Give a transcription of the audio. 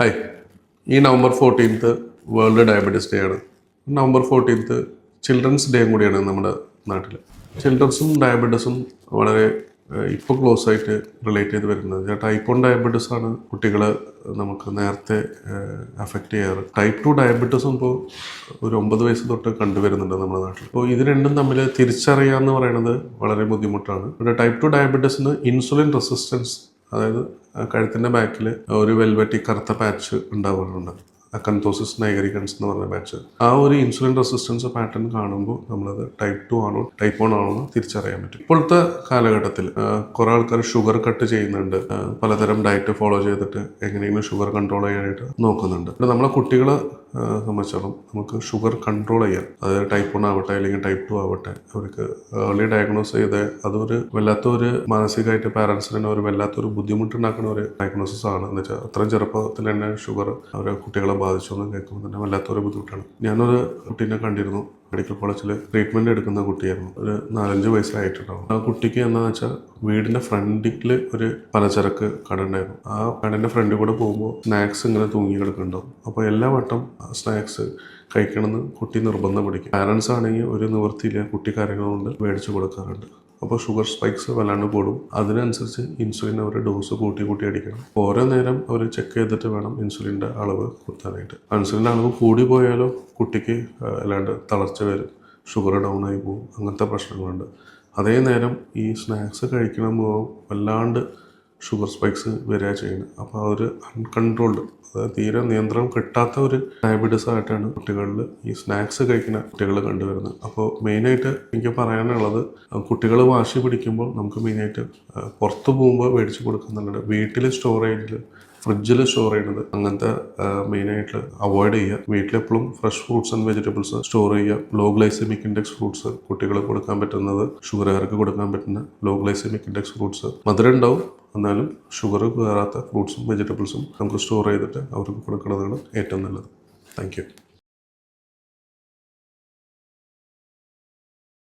Hi ഈ November fourteenth world diabetes day ആണ്. November fourteenth children's ഡേയും കൂടിയാണ് നമ്മുടെ നാട്ടിൽ ചിൽഡ്രൻസും ഡയബറ്റീസും വളരെ ഇപ്പോൾ ക്ലോസ് ആയിട്ട് റിലേറ്റ് ചെയ്ത് വരുന്നത്. ടൈപ്പ് വൺ ഡയബറ്റീസ് ആണ് കുട്ടികൾ നമുക്ക് നേരത്തെ അഫക്റ്റ് ചെയ്യാറ്. ടൈപ്പ് ടു ഡയബറ്റീസും ഇപ്പോൾ ഒരു ഒമ്പത് വയസ്സ് തൊട്ട് കണ്ടുവരുന്നുണ്ട് നമ്മുടെ നാട്ടിൽ അപ്പോൾ ഇത് രണ്ടും തമ്മിൽ തിരിച്ചറിയുക എന്ന് പറയുന്നത് വളരെ ബുദ്ധിമുട്ടാണ്. ഇവിടെ ടൈപ്പ് ടു ഡയബറ്റീസിന് ഇൻസുലിൻ റെസിസ്റ്റൻസ് അതായത് കഴുത്തിന്റെ ബാക്കിൽ ഒരു വെൽവെറ്റി കറുത്ത പാച്ച് ഉണ്ടാവാറുണ്ട്. അക്കന്തോസിസ് നൈഗരിക്കൻസ് എന്ന് പറഞ്ഞ ബാച്ച് ആ ഒരു ഇൻസുലിൻ റെസിസ്റ്റൻസ് പാറ്റേൺ കാണുമ്പോൾ നമ്മളത് ടൈപ്പ് ടു ആണോ ടൈപ്പ് വൺ ആണോ എന്ന് തിരിച്ചറിയാൻ പറ്റും. ഇപ്പോഴത്തെ കാലഘട്ടത്തിൽ കുറേ ആൾക്കാർ ഷുഗർ കട്ട് ചെയ്യുന്നുണ്ട്. പലതരം ഡയറ്റ് ഫോളോ ചെയ്തിട്ട് എങ്ങനെയെങ്കിലും ഷുഗർ കൺട്രോൾ ചെയ്യാനായിട്ട് നോക്കുന്നുണ്ട്. പിന്നെ നമ്മളെ കുട്ടികളെ സംബന്ധിച്ചോളം നമുക്ക് ഷുഗർ കൺട്രോൾ ചെയ്യാം അതായത് ടൈപ്പ് വൺ ആവട്ടെ അല്ലെങ്കിൽ ടൈപ്പ് ടു ആവട്ടെ അവർക്ക് ഏർലി ഡയഗ്നോസ് ചെയ്ത് അതൊരു വല്ലാത്തൊരു മാനസികമായിട്ട് പാരൻസിന് തന്നെ ഒരു വല്ലാത്തൊരു ബുദ്ധിമുട്ടുണ്ടാക്കുന്ന ഒരു ഡയഗ്നോസിസ് ആണ്. എന്ന് വെച്ചാൽ അത്രയും ചെറുപ്പത്തിൽ തന്നെ ഷുഗർ അവരെ കുട്ടികളെ ബാധിച്ചു എന്ന് കേൾക്കുമ്പോൾ തന്നെ വല്ലാത്തൊരു ബുദ്ധിമുട്ടാണ്. ഞാനൊരു കുട്ടീനെ കണ്ടിരുന്നു. മെഡിക്കൽ കോളേജിൽ ട്രീറ്റ്മെന്റ് എടുക്കുന്ന കുട്ടിയായിരുന്നു. ഒരു നാലഞ്ച് വയസ്സായിട്ടുണ്ടാവും. ആ കുട്ടിക്ക് എന്താണെന്ന് വെച്ചാൽ വീടിന്റെ ഫ്രണ്ടിൽ ഒരു പലചരക്ക് കട ഉണ്ടായിരുന്നു. ആ കടന്റെ ഫ്രണ്ടിൽ കൂടെ പോകുമ്പോൾ സ്നാക്സ് ഇങ്ങനെ തൂങ്ങി കിടക്കുന്നുണ്ടാവും. അപ്പോൾ എല്ലാ വട്ടം സ്നാക്സ് കഴിക്കണമെന്ന് കുട്ടി നിർബന്ധം പിടിക്കും. പാരൻസ് ആണെങ്കിൽ ഒരു നിവൃത്തിയില്ല കുട്ടി കാര്യങ്ങളുകൊണ്ട് മേടിച്ചു കൊടുക്കാറുണ്ട്. അപ്പോൾ ഷുഗർ സ്പൈക്സ് വല്ലാണ്ട് കൂടും. അതിനനുസരിച്ച് ഇൻസുലിൻ അവർ ഡോസ് കൂട്ടി കൂട്ടി അടിക്കണം. ഓരോ നേരം അവർ ചെക്ക് ചെയ്തിട്ട് വേണം ഇൻസുലിന്റെ അളവ് കൂട്ടാനായിട്ട് ഇൻസുലിന്റെ അളവ് കൂടി പോയാലോ കുട്ടിക്ക് അല്ലാണ്ട് തളർച്ച വരും ഷുഗർ ഡൗൺ ആയി പോകും അങ്ങനത്തെ പ്രശ്നങ്ങളുണ്ട്. അതേ നേരം ഈ സ്നാക്സ് കഴിക്കണമ്പോൾ വല്ലാണ്ട് ഷുഗർ സ്പൈക്സ് വരിക ചെയ്യുന്നത്. അപ്പോൾ ഒരു അൺകൺട്രോൾഡ് അതായത് തീരെ നിയന്ത്രണം കിട്ടാത്ത ഒരു ഡയബറ്റീസ് ആയിട്ടാണ് കുട്ടികളിൽ ഈ സ്നാക്സ് കഴിക്കുന്ന കുട്ടികൾ കണ്ടുവരുന്നത്. അപ്പോൾ മെയിനായിട്ട് എനിക്ക് പറയാനുള്ളത് കുട്ടികൾ വാശി പിടിക്കുമ്പോൾ നമുക്ക് മെയിനായിട്ട് പുറത്ത് പോകുമ്പോൾ മേടിച്ച് കൊടുക്കുന്നുണ്ട് വീട്ടിൽ സ്റ്റോറേജിൽ ഫ്രിഡ്ജിൽ സ്റ്റോർ ചെയ്യുന്നത്. അങ്ങനത്തെ മെയിനായിട്ട് അവോയ്ഡ് ചെയ്യുക. വീട്ടിലെപ്പോഴും fresh fruits and vegetables store ചെയ്യുക. ലോ ഗ്ലൈസമിക് ഇൻഡെക്സ് ഫ്രൂട്ട്സ് കുട്ടികൾ കൊടുക്കാൻ പറ്റുന്നത് ഷുഗറുകാർക്ക് കൊടുക്കാൻ പറ്റുന്ന ലോ ഗ്ലൈസമിക് ഇൻഡെക്സ് ഫ്രൂട്ട്സ് മധുരം ഉണ്ടാവും എന്നാലും ഷുഗർ കയറാത്ത ഫ്രൂട്ട്സും വെജിറ്റബിൾസും നമുക്ക് സ്റ്റോർ ചെയ്തിട്ട് അവർക്ക് കൊടുക്കുന്നതാണ് ഏറ്റവും നല്ലത്. താങ്ക്